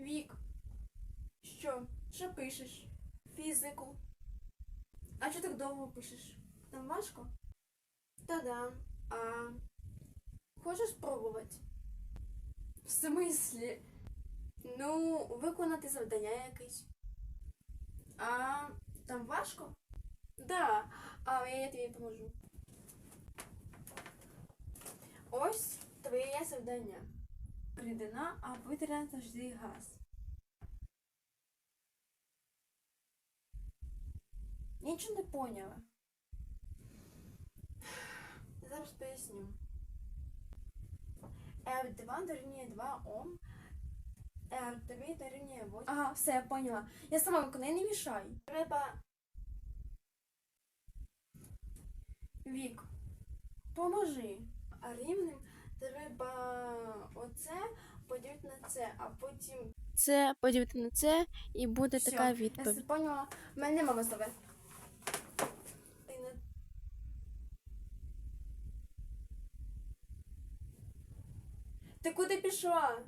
Вік. Що? Що пишеш? Фізику. А що так довго пишеш? Там важко? Та-да. А хочеш спробувати? В смислі? Ну, виконати завдання якесь. А там важко? Да, а я тобі поможу. Ось твоє завдання. Рідина, а повітряна завжди газ. Нічого не поняла. Зараз поясню. F2 дорівнює 2 Ом. F3 дорівнює 8. Ага, все, я поняла. Я сама виконаю, не мішай. Треба. Вік, поможи. А рівним треба це, а потім. Це поділити на це і буде Всьо, така Я все відповідь. поняла. У мене мама. Ти Ти куди пішла?